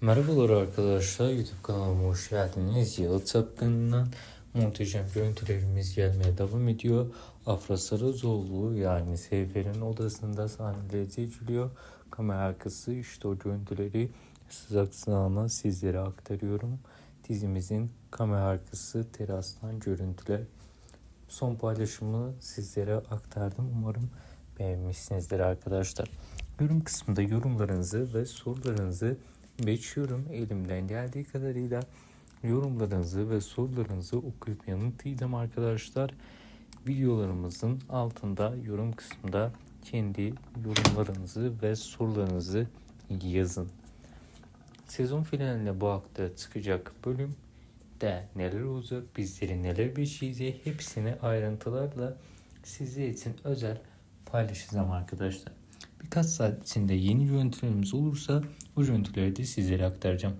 Merhabalar arkadaşlar YouTube kanalıma hoş geldiniz. Yalı Çapkın'dan muhteşem görüntülerimiz gelmeye devam ediyor. Afra Saracoğlu yani Seyfer'in odasında sahneleştiriliyor. Kamera arkası işte o görüntüleri sıcak sağına sizlere aktarıyorum. Dizimizin kamera arkası terastan görüntüler. Son paylaşımı sizlere aktardım. Umarım beğenmişsinizdir arkadaşlar. Yorum kısmında yorumlarınızı ve sorularınızı bekliyorum. Elimden geldiği kadarıyla yorumlarınızı ve sorularınızı okuyup yanıtlayacağım arkadaşlar. Videolarımızın altında yorum kısmında kendi yorumlarınızı ve sorularınızı yazın. Sezon finaline bu hafta çıkacak bölüm de neler olacak, bizleri neler bekleyecek hepsini ayrıntılarla sizler için özel paylaşacağım arkadaşlar. Birkaç saat içinde yeni görüntülerimiz olursa o görüntüleri de sizlere aktaracağım.